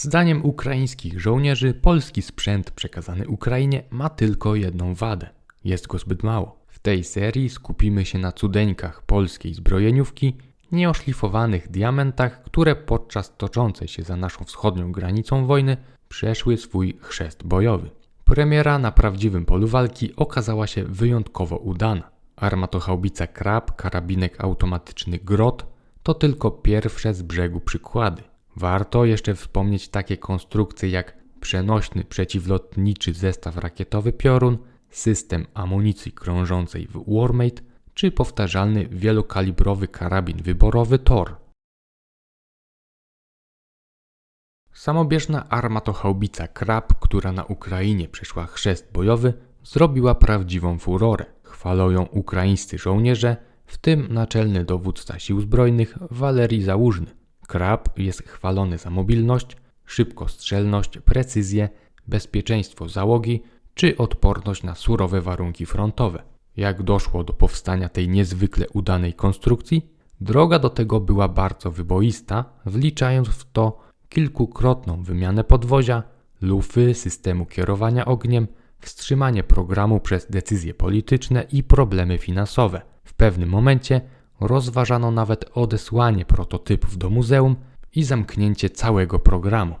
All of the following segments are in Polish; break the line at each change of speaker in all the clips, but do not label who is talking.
Zdaniem ukraińskich żołnierzy polski sprzęt przekazany Ukrainie ma tylko jedną wadę. Jest go zbyt mało. W tej serii skupimy się na cudeńkach polskiej zbrojeniówki, nieoszlifowanych diamentach, które podczas toczącej się za naszą wschodnią granicą wojny przeszły swój chrzest bojowy. Premiera na prawdziwym polu walki okazała się wyjątkowo udana. Armatochaubica Krab, karabinek automatyczny Grot to tylko pierwsze z brzegu przykłady. Warto jeszcze wspomnieć takie konstrukcje jak przenośny przeciwlotniczy zestaw rakietowy Piorun, system amunicji krążącej w Warmate czy powtarzalny wielokalibrowy karabin wyborowy Tor. Samobieżna armatochaubica Krab, która na Ukrainie przeszła chrzest bojowy, zrobiła prawdziwą furorę. Chwalą ją ukraińscy żołnierze, w tym naczelny dowódca sił zbrojnych Walerii Załużny. Krab jest chwalony za mobilność, szybkostrzelność, precyzję, bezpieczeństwo załogi czy odporność na surowe warunki frontowe. Jak doszło do powstania tej niezwykle udanej konstrukcji? Droga do tego była bardzo wyboista, wliczając w to kilkukrotną wymianę podwozia, lufy, systemu kierowania ogniem, wstrzymanie programu przez decyzje polityczne i problemy finansowe. W pewnym momencie rozważano nawet odesłanie prototypów do muzeum i zamknięcie całego programu.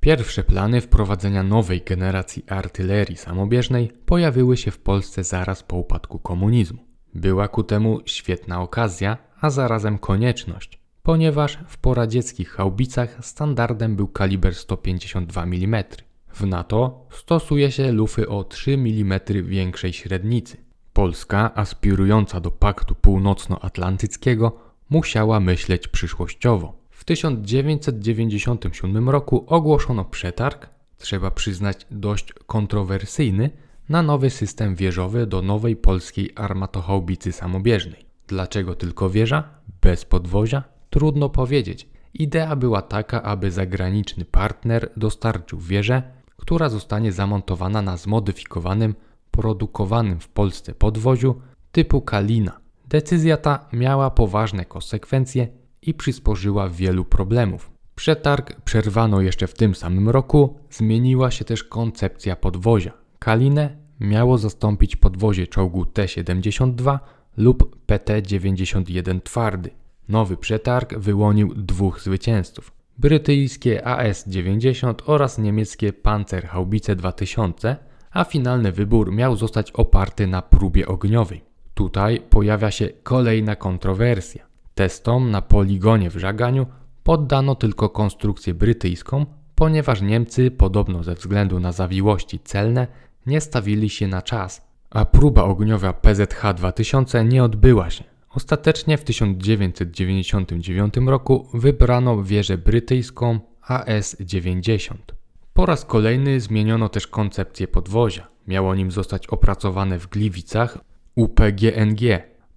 Pierwsze plany wprowadzenia nowej generacji artylerii samobieżnej pojawiły się w Polsce zaraz po upadku komunizmu. Była ku temu świetna okazja, a zarazem konieczność, ponieważ w poradzieckich haubicach standardem był kaliber 152 mm. W NATO stosuje się lufy o 3 mm większej średnicy. Polska, aspirująca do Paktu Północnoatlantyckiego, musiała myśleć przyszłościowo. W 1997 roku ogłoszono przetarg, trzeba przyznać dość kontrowersyjny, na nowy system wieżowy do nowej polskiej armatochaubicy samobieżnej. Dlaczego tylko wieża? Bez podwozia? Trudno powiedzieć. Idea była taka, aby zagraniczny partner dostarczył wieżę, która zostanie zamontowana na zmodyfikowanym, produkowanym w Polsce podwoziu typu Kalina. Decyzja ta miała poważne konsekwencje i przysporzyła wielu problemów. Przetarg przerwano jeszcze w tym samym roku, zmieniła się też koncepcja podwozia. Kalinę miało zastąpić podwozie czołgu T-72 lub PT-91 twardy. Nowy przetarg wyłonił dwóch zwycięzców. Brytyjskie AS-90 oraz niemieckie Panzerhaubitze 2000, a finalny wybór miał zostać oparty na próbie ogniowej. Tutaj pojawia się kolejna kontrowersja. Testom na poligonie w Żaganiu poddano tylko konstrukcję brytyjską, ponieważ Niemcy, podobno ze względu na zawiłości celne, nie stawili się na czas, a próba ogniowa PZH 2000 nie odbyła się. Ostatecznie w 1999 roku wybrano wieżę brytyjską AS-90. Po raz kolejny zmieniono też koncepcję podwozia. Miało nim zostać opracowane w Gliwicach UPGNG.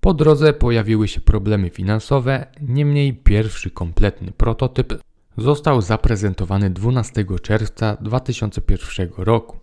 Po drodze pojawiły się problemy finansowe, niemniej pierwszy kompletny prototyp został zaprezentowany 12 czerwca 2001 roku.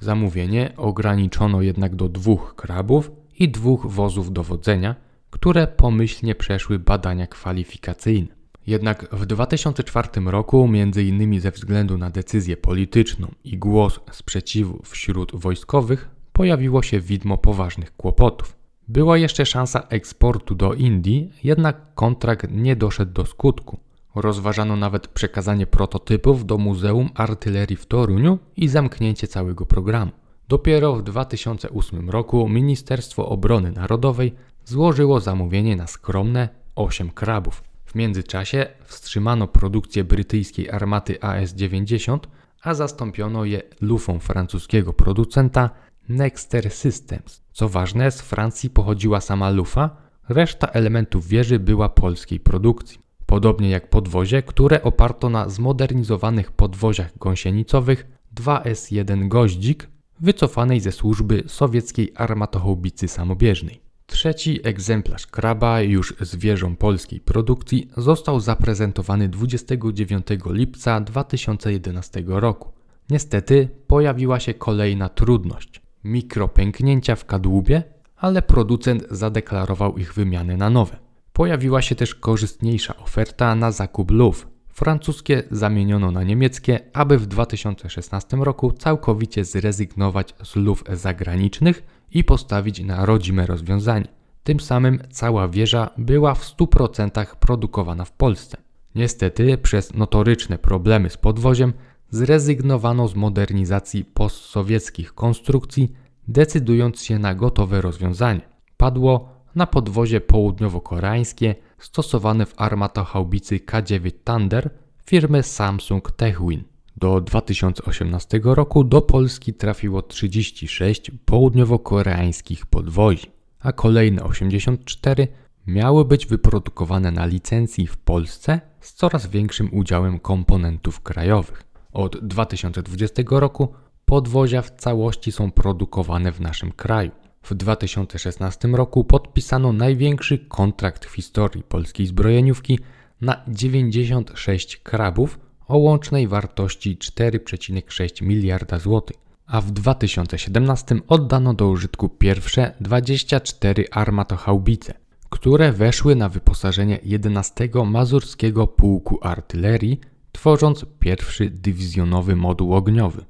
Zamówienie ograniczono jednak do dwóch krabów i dwóch wozów dowodzenia, które pomyślnie przeszły badania kwalifikacyjne. Jednak w 2004 roku, między innymi ze względu na decyzję polityczną i głos sprzeciwu wśród wojskowych, pojawiło się widmo poważnych kłopotów. Była jeszcze szansa eksportu do Indii, jednak kontrakt nie doszedł do skutku. Rozważano nawet przekazanie prototypów do Muzeum Artylerii w Toruniu i zamknięcie całego programu. Dopiero w 2008 roku Ministerstwo Obrony Narodowej złożyło zamówienie na skromne 8 krabów. Międzyczasie wstrzymano produkcję brytyjskiej armaty AS-90, a zastąpiono je lufą francuskiego producenta Nexter Systems. Co ważne, z Francji pochodziła sama lufa, reszta elementów wieży była polskiej produkcji. Podobnie jak podwozie, które oparto na zmodernizowanych podwoziach gąsienicowych 2S1 Goździk, wycofanej ze służby sowieckiej armatochaubicy samobieżnej. Trzeci egzemplarz kraba, już z wieżą polskiej produkcji, został zaprezentowany 29 lipca 2011 roku. Niestety pojawiła się kolejna trudność mikropęknięcia w kadłubie, ale producent zadeklarował ich wymianę na nowe. Pojawiła się też korzystniejsza oferta na zakup luf. Francuskie zamieniono na niemieckie, aby w 2016 roku całkowicie zrezygnować z luf zagranicznych i postawić na rodzime rozwiązanie. Tym samym cała wieża była w 100% produkowana w Polsce. Niestety, przez notoryczne problemy z podwoziem, zrezygnowano z modernizacji postsowieckich konstrukcji, decydując się na gotowe rozwiązanie. Padło na podwozie południowo-koreańskie stosowane w armatochaubicy K9 Thunder firmy Samsung Techwin. Do 2018 roku do Polski trafiło 36 południowo-koreańskich podwozi, a kolejne 84 miały być wyprodukowane na licencji w Polsce z coraz większym udziałem komponentów krajowych. Od 2020 roku podwozia w całości są produkowane w naszym kraju. W 2016 roku podpisano największy kontrakt w historii polskiej zbrojeniówki na 96 krabów o łącznej wartości 4,6 miliarda złotych, a w 2017 oddano do użytku pierwsze 24 armatochaubice, które weszły na wyposażenie 11 Mazurskiego Pułku Artylerii, tworząc pierwszy dywizjonowy moduł ogniowy.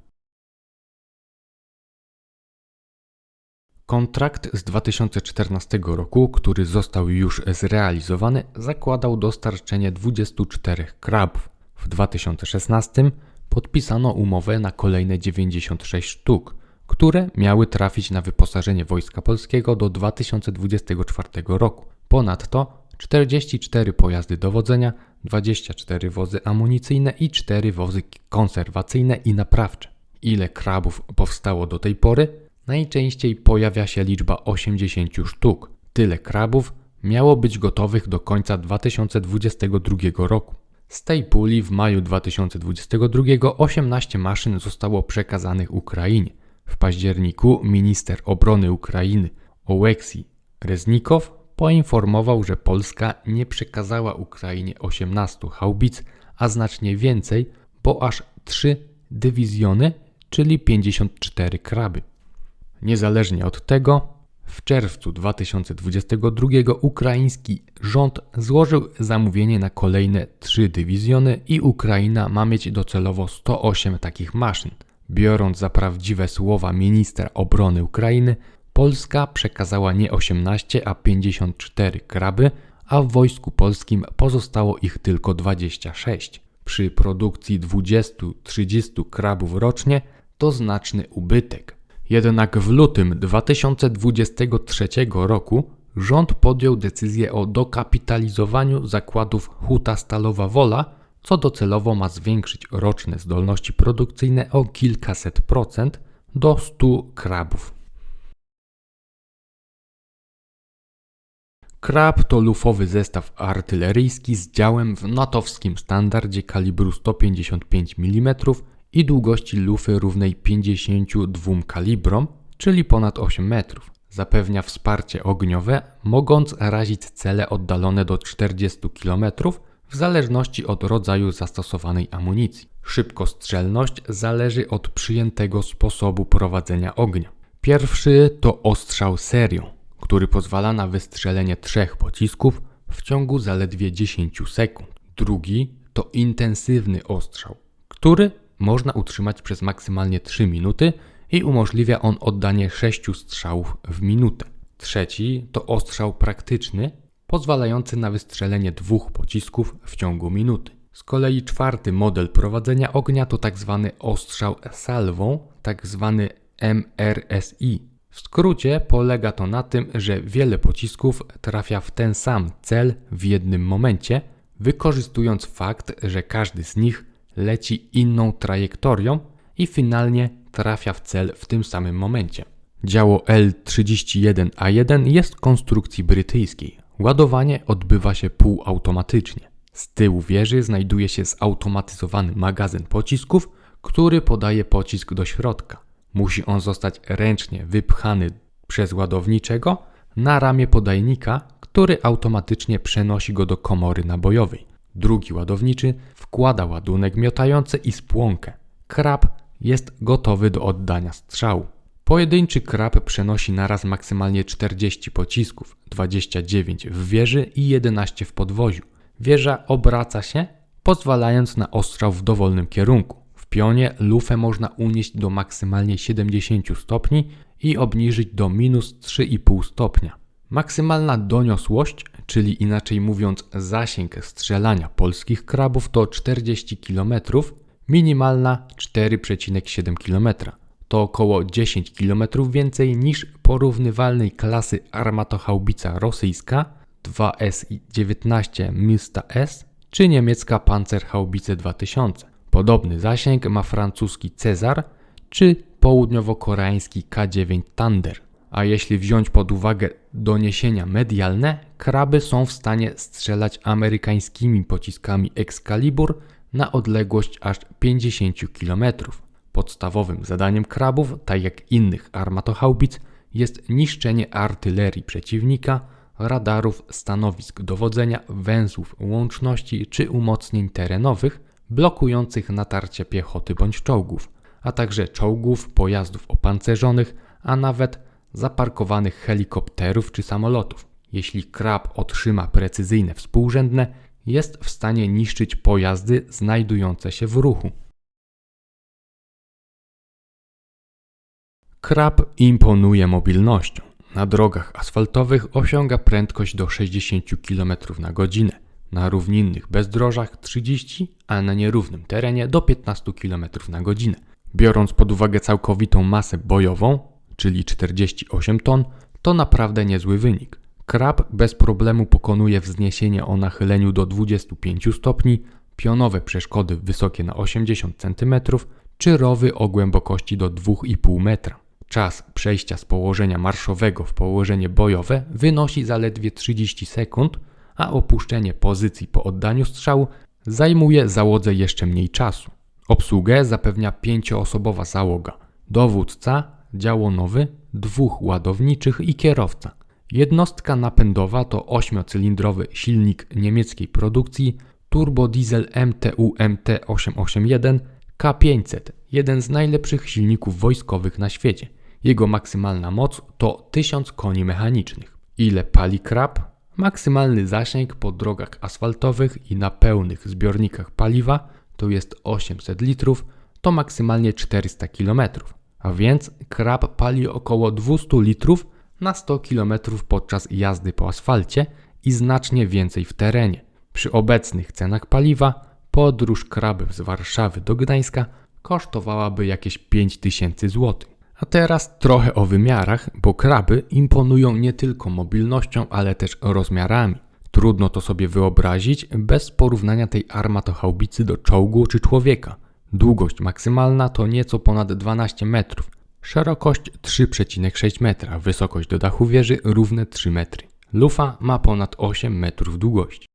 Kontrakt z 2014 roku, który został już zrealizowany, zakładał dostarczenie 24 krabów. W 2016 podpisano umowę na kolejne 96 sztuk, które miały trafić na wyposażenie Wojska Polskiego do 2024 roku. Ponadto 44 pojazdy dowodzenia, 24 wozy amunicyjne i 4 wozy konserwacyjne i naprawcze. Ile krabów powstało do tej pory? Najczęściej pojawia się liczba 80 sztuk. Tyle krabów miało być gotowych do końca 2022 roku. Z tej puli w maju 2022 18 maszyn zostało przekazanych Ukrainie. W październiku minister obrony Ukrainy Oleksij Reznikow poinformował, że Polska nie przekazała Ukrainie 18 haubic, a znacznie więcej, bo aż 3 dywizjony, czyli 54 kraby. Niezależnie od tego, w czerwcu 2022 ukraiński rząd złożył zamówienie na kolejne trzy dywizjony i Ukraina ma mieć docelowo 108 takich maszyn. Biorąc za prawdziwe słowa ministra obrony Ukrainy, Polska przekazała nie 18, a 54 kraby, a w wojsku polskim pozostało ich tylko 26. Przy produkcji 20-30 krabów rocznie to znaczny ubytek. Jednak w lutym 2023 roku rząd podjął decyzję o dokapitalizowaniu zakładów Huta Stalowa Wola, co docelowo ma zwiększyć roczne zdolności produkcyjne o kilkaset procent do 100 krabów. Krab to lufowy zestaw artyleryjski z działem w natowskim standardzie kalibru 155 mm i długości lufy równej 52 kalibrom, czyli ponad 8 metrów. Zapewnia wsparcie ogniowe, mogąc razić cele oddalone do 40 km w zależności od rodzaju zastosowanej amunicji. Szybkostrzelność zależy od przyjętego sposobu prowadzenia ognia. Pierwszy to ostrzał serią, który pozwala na wystrzelenie trzech pocisków w ciągu zaledwie 10 sekund. Drugi to intensywny ostrzał, który można utrzymać przez maksymalnie 3 minuty i umożliwia on oddanie 6 strzałów w minutę. Trzeci to ostrzał praktyczny, pozwalający na wystrzelenie dwóch pocisków w ciągu minuty. Z kolei czwarty model prowadzenia ognia to tzw. Tak ostrzał salwą, tzw. Tak MRSI. W skrócie polega to na tym, że wiele pocisków trafia w ten sam cel w jednym momencie, wykorzystując fakt, że każdy z nich leci inną trajektorią i finalnie trafia w cel w tym samym momencie. Działo L31A1 jest konstrukcji brytyjskiej. Ładowanie odbywa się półautomatycznie. Z tyłu wieży znajduje się zautomatyzowany magazyn pocisków, który podaje pocisk do środka. Musi on zostać ręcznie wypchany przez ładowniczego na ramię podajnika, który automatycznie przenosi go do komory nabojowej. Drugi ładowniczy wkłada ładunek miotający i spłonkę. Krab jest gotowy do oddania strzału. Pojedynczy krab przenosi naraz maksymalnie 40 pocisków, 29 w wieży i 11 w podwoziu. Wieża obraca się, pozwalając na ostrzał w dowolnym kierunku. W pionie lufę można unieść do maksymalnie 70 stopni i obniżyć do minus 3,5 stopnia. Maksymalna doniosłość, czyli inaczej mówiąc zasięg strzelania polskich krabów to 40 km, minimalna 4,7 km. To około 10 km więcej niż porównywalnej klasy armatochaubica rosyjska 2S-19 Mista S czy niemiecka Panzerhaubice 2000. Podobny zasięg ma francuski Cezar czy południowo-koreański K9 Thunder. A jeśli wziąć pod uwagę doniesienia medialne, kraby są w stanie strzelać amerykańskimi pociskami Excalibur na odległość aż 50 km. Podstawowym zadaniem krabów, tak jak innych armatochaubic, jest niszczenie artylerii przeciwnika, radarów, stanowisk dowodzenia, węzłów łączności czy umocnień terenowych blokujących natarcie piechoty bądź czołgów, a także czołgów, pojazdów opancerzonych, a nawet zaparkowanych helikopterów czy samolotów. Jeśli krab otrzyma precyzyjne współrzędne, jest w stanie niszczyć pojazdy znajdujące się w ruchu. Krab imponuje mobilnością. Na drogach asfaltowych osiąga prędkość do 60 km na godzinę, na równinnych bezdrożach 30, a na nierównym terenie do 15 km na godzinę. Biorąc pod uwagę całkowitą masę bojową, czyli 48 ton, to naprawdę niezły wynik. Krab bez problemu pokonuje wzniesienie o nachyleniu do 25 stopni, pionowe przeszkody wysokie na 80 cm, czy rowy o głębokości do 2,5 metra. Czas przejścia z położenia marszowego w położenie bojowe wynosi zaledwie 30 sekund, a opuszczenie pozycji po oddaniu strzału zajmuje załodze jeszcze mniej czasu. Obsługę zapewnia pięcioosobowa załoga, dowódca, działonowy, dwóch ładowniczych i kierowca. Jednostka napędowa to ośmiocylindrowy silnik niemieckiej produkcji turbodiesel MTU MT881 K500, jeden z najlepszych silników wojskowych na świecie. Jego maksymalna moc to 1000 koni mechanicznych. Ile pali krab? Maksymalny zasięg po drogach asfaltowych i na pełnych zbiornikach paliwa to jest 800 litrów, to maksymalnie 400 km. A więc krab pali około 200 litrów na 100 km podczas jazdy po asfalcie i znacznie więcej w terenie. Przy obecnych cenach paliwa podróż krabem z Warszawy do Gdańska kosztowałaby jakieś 5000 zł. A teraz trochę o wymiarach, bo kraby imponują nie tylko mobilnością, ale też rozmiarami. Trudno to sobie wyobrazić bez porównania tej armatochaubicy do czołgu czy człowieka. Długość maksymalna to nieco ponad 12 metrów, szerokość 3,6 metra, wysokość do dachu wieży równe 3 metry. Lufa ma ponad 8 metrów długości.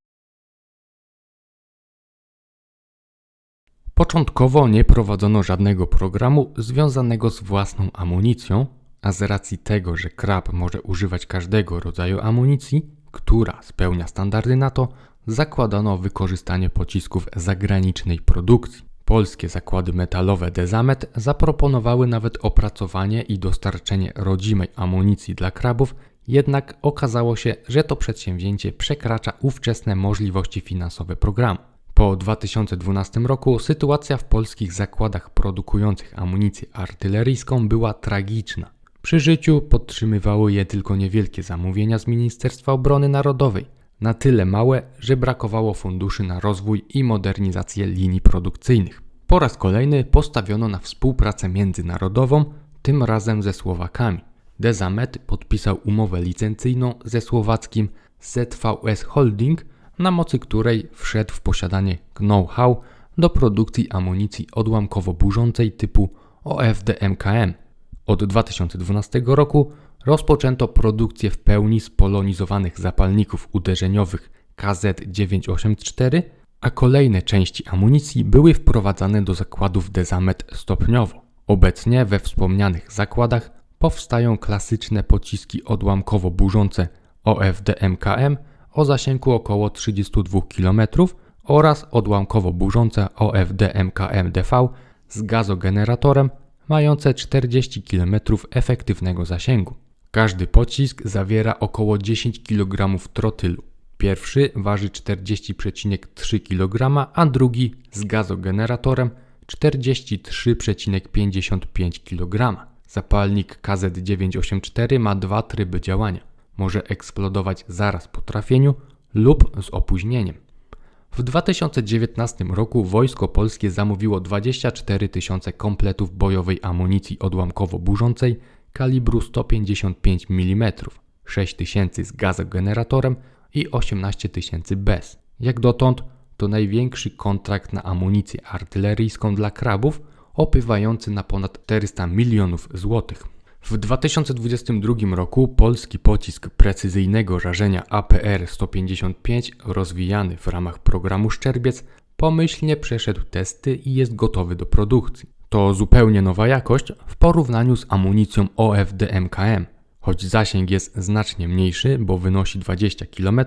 Początkowo nie prowadzono żadnego programu związanego z własną amunicją, a z racji tego, że krab może używać każdego rodzaju amunicji, która spełnia standardy NATO, zakładano wykorzystanie pocisków zagranicznej produkcji. Polskie zakłady metalowe Dezamet zaproponowały nawet opracowanie i dostarczenie rodzimej amunicji dla krabów, jednak okazało się, że to przedsięwzięcie przekracza ówczesne możliwości finansowe programu. Po 2012 roku sytuacja w polskich zakładach produkujących amunicję artyleryjską była tragiczna. Przy życiu podtrzymywały je tylko niewielkie zamówienia z Ministerstwa Obrony Narodowej, na tyle małe, że brakowało funduszy na rozwój i modernizację linii produkcyjnych. Po raz kolejny postawiono na współpracę międzynarodową, tym razem ze Słowakami. Dezamet podpisał umowę licencyjną ze słowackim ZVS Holding, na mocy której wszedł w posiadanie know-how do produkcji amunicji odłamkowo-burzącej typu OFD-MKM. Od 2012 roku rozpoczęto produkcję w pełni spolonizowanych zapalników uderzeniowych KZ-984, a kolejne części amunicji były wprowadzane do zakładów Dezamet stopniowo. Obecnie we wspomnianych zakładach powstają klasyczne pociski odłamkowo-burzące OFD-MKM o zasięgu około 32 km oraz odłamkowo-burzące OFD-MKM-DV z gazogeneratorem mające 40 km efektywnego zasięgu. Każdy pocisk zawiera około 10 kg trotylu. Pierwszy waży 40,3 kg, a drugi z gazogeneratorem 43,55 kg. Zapalnik KZ984 ma dwa tryby działania. Może eksplodować zaraz po trafieniu lub z opóźnieniem. W 2019 roku Wojsko Polskie zamówiło 24 tysiące kompletów bojowej amunicji odłamkowo-burzącej kalibru 155 mm, 6 tysięcy z gazogeneratorem i 18 tysięcy bez. Jak dotąd to największy kontrakt na amunicję artyleryjską dla krabów, opływający na ponad 400 milionów złotych. W 2022 roku polski pocisk precyzyjnego rażenia APR-155 rozwijany w ramach programu Szczerbiec pomyślnie przeszedł testy i jest gotowy do produkcji. To zupełnie nowa jakość w porównaniu z amunicją OFD-MKM. Choć zasięg jest znacznie mniejszy, bo wynosi 20 km,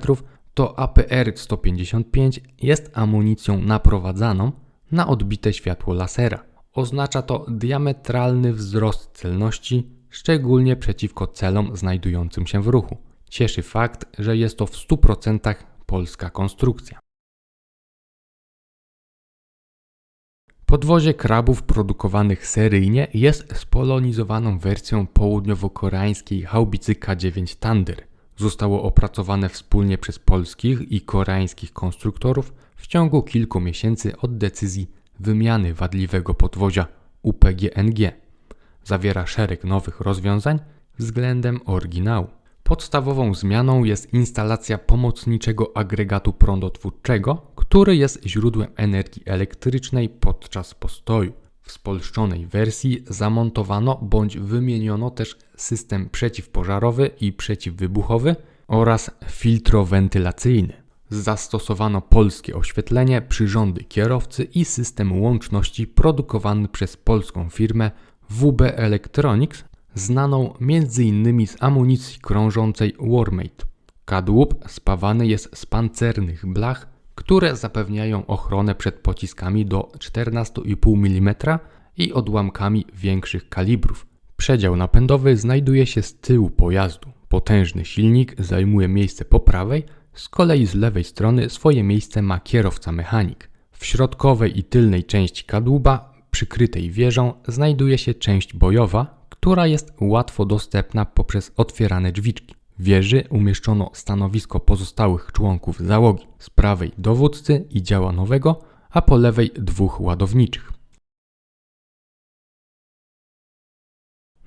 to APR-155 jest amunicją naprowadzaną na odbite światło lasera. Oznacza to diametralny wzrost celności, szczególnie przeciwko celom znajdującym się w ruchu. Cieszy fakt, że jest to w 100% polska konstrukcja. Podwozie krabów produkowanych seryjnie jest spolonizowaną wersją południowo-koreańskiej haubicy K9 Thunder. Zostało opracowane wspólnie przez polskich i koreańskich konstruktorów w ciągu kilku miesięcy od decyzji wymiany wadliwego podwozia UPGNG. Zawiera szereg nowych rozwiązań względem oryginału. Podstawową zmianą jest instalacja pomocniczego agregatu prądotwórczego, który jest źródłem energii elektrycznej podczas postoju. W spolszczonej wersji zamontowano bądź wymieniono też system przeciwpożarowy i przeciwwybuchowy oraz filtrowentylacyjny. Zastosowano polskie oświetlenie, przyrządy kierowcy i system łączności produkowany przez polską firmę WB Electronics, znaną m.in. z amunicji krążącej Warmate. Kadłub spawany jest z pancernych blach, które zapewniają ochronę przed pociskami do 14,5 mm i odłamkami większych kalibrów. Przedział napędowy znajduje się z tyłu pojazdu. Potężny silnik zajmuje miejsce po prawej, z kolei z lewej strony swoje miejsce ma kierowca mechanik. W środkowej i tylnej części kadłuba, przykrytej wieżą, znajduje się część bojowa, która jest łatwo dostępna poprzez otwierane drzwiczki. W wieży umieszczono stanowisko pozostałych członków załogi. Z prawej dowódcy i działa nowego, a po lewej dwóch ładowniczych.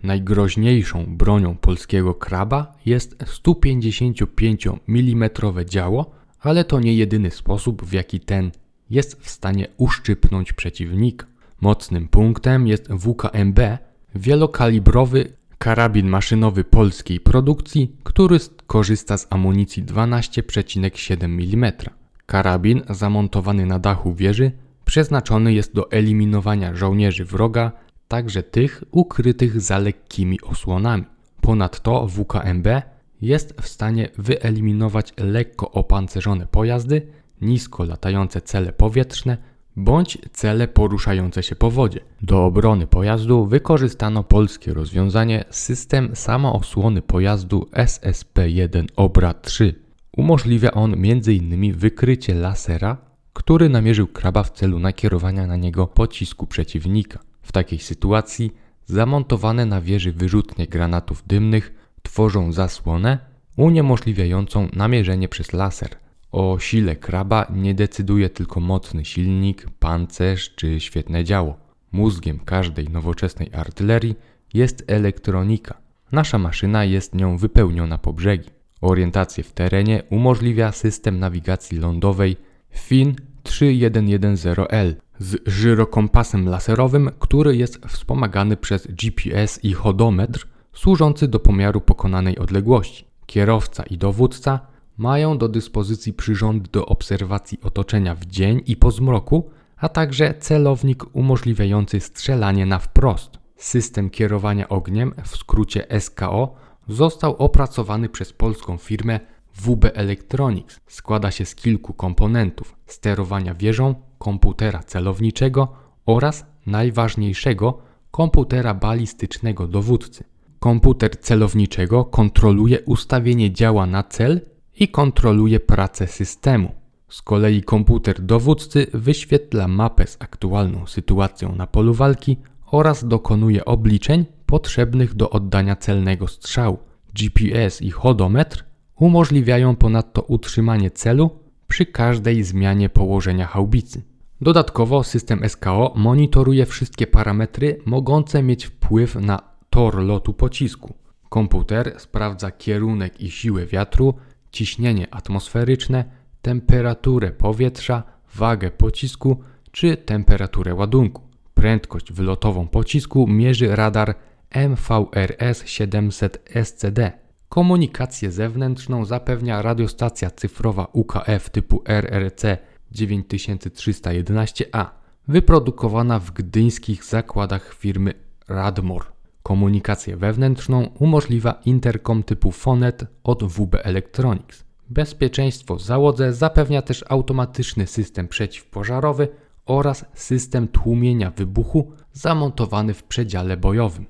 Najgroźniejszą bronią polskiego kraba jest 155 mm działo, ale to nie jedyny sposób, w jaki ten jest w stanie uszczypnąć przeciwnika. Mocnym punktem jest WKMB, wielokalibrowy karabin maszynowy polskiej produkcji, który korzysta z amunicji 12,7 mm. Karabin zamontowany na dachu wieży przeznaczony jest do eliminowania żołnierzy wroga także tych ukrytych za lekkimi osłonami. Ponadto WKMB jest w stanie wyeliminować lekko opancerzone pojazdy, nisko latające cele powietrzne bądź cele poruszające się po wodzie. Do obrony pojazdu wykorzystano polskie rozwiązanie system samoosłony pojazdu SSP-1 Obra 3. Umożliwia on m.in. wykrycie lasera, który namierzył kraba w celu nakierowania na niego pocisku przeciwnika. W takiej sytuacji zamontowane na wieży wyrzutnie granatów dymnych tworzą zasłonę uniemożliwiającą namierzenie przez laser. O sile kraba nie decyduje tylko mocny silnik, pancerz czy świetne działo. Mózgiem każdej nowoczesnej artylerii jest elektronika. Nasza maszyna jest nią wypełniona po brzegi. Orientację w terenie umożliwia system nawigacji lądowej FIN 3110L z żyrokompasem laserowym, który jest wspomagany przez GPS i hodometr służący do pomiaru pokonanej odległości. Kierowca i dowódca mają do dyspozycji przyrządy do obserwacji otoczenia w dzień i po zmroku, a także celownik umożliwiający strzelanie na wprost. System kierowania ogniem, w skrócie SKO, został opracowany przez polską firmę WB Electronics. Składa się z kilku komponentów: sterowania wieżą, komputera celowniczego oraz najważniejszego komputera balistycznego dowódcy. Komputer celowniczego kontroluje ustawienie działa na cel i kontroluje pracę systemu. Z kolei komputer dowódcy wyświetla mapę z aktualną sytuacją na polu walki oraz dokonuje obliczeń potrzebnych do oddania celnego strzału. GPS i hodometr umożliwiają ponadto utrzymanie celu przy każdej zmianie położenia haubicy. Dodatkowo system SKO monitoruje wszystkie parametry mogące mieć wpływ na tor lotu pocisku. Komputer sprawdza kierunek i siłę wiatru, ciśnienie atmosferyczne, temperaturę powietrza, wagę pocisku czy temperaturę ładunku. Prędkość wylotową pocisku mierzy radar MVRS 700 SCD. Komunikację zewnętrzną zapewnia radiostacja cyfrowa UKF typu RRC 9311A, wyprodukowana w gdyńskich zakładach firmy Radmor. Komunikację wewnętrzną umożliwia interkom typu Fonet od WB Electronics. Bezpieczeństwo załodze zapewnia też automatyczny system przeciwpożarowy oraz system tłumienia wybuchu zamontowany w przedziale bojowym.